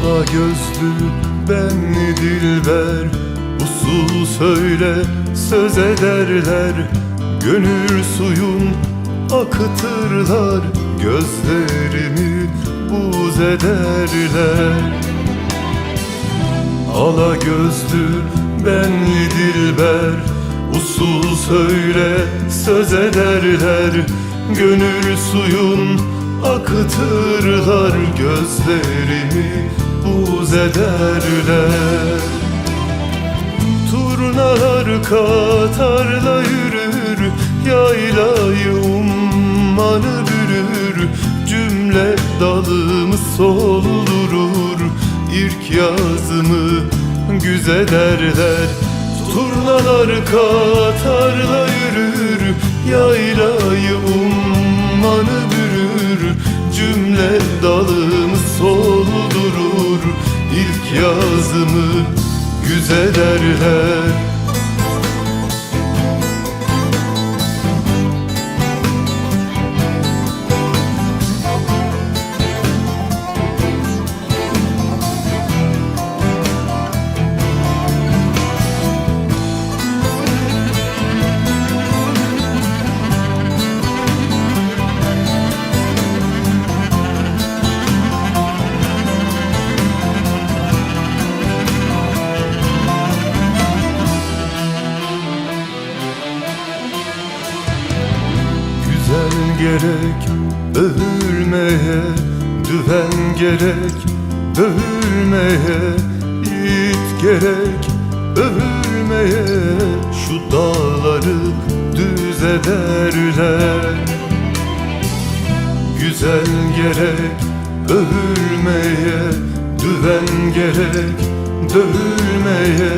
Ala gözlü ben dilber Usul söyle söz ederler. Gönül suyun akıtırlar. Gözlerimi buz ederler. Ala gözlü benli dilber Usul söyle söz ederler. Gönül suyun akıtırlar. Gözlerimi buz ederler. Turnalar katarla yürür Yaylayı ummanı bürür. Cümle dalımı soldurur İlk yazımı güzel derler. Turnalar katarla yürür Yaylayı ummanı bürür. Cümle dalımı soldurur İlk yazımı güzel derler gerek övülmeye Düven gerek övülmeye Yiğit gerek övülmeye Şu dağları düz ederler. Güzel gerek övülmeye Düven gerek dövülmeye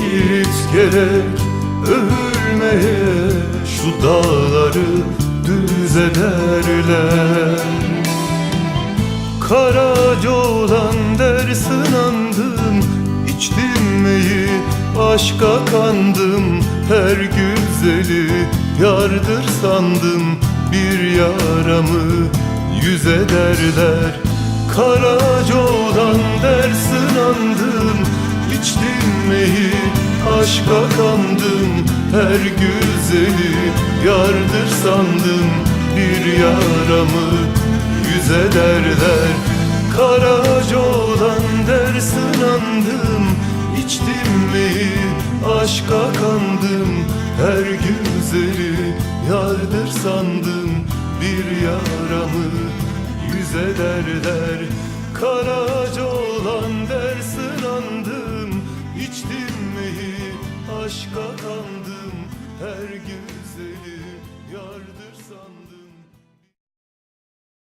Yiğit gerek övülmeye Şu dağları düz ederler Karaca olan der sınandım. İçtim meyi aşka kandım. Her güzeli yardır sandım. Bir yaramı yüz ederler. Karaca olan der sınandım. İçtim meyi aşka kandım. Her güzeli yardır sandım Bir yaramı yüz ederler Karaca olan der sınandım İçtim mi? Aşka kandım. Her güzeli yardır sandım. Bir yaramı yüz ederler Karaca olan der sınandım İçtim mi? Aşka kandım. Her güzeli yardır sandım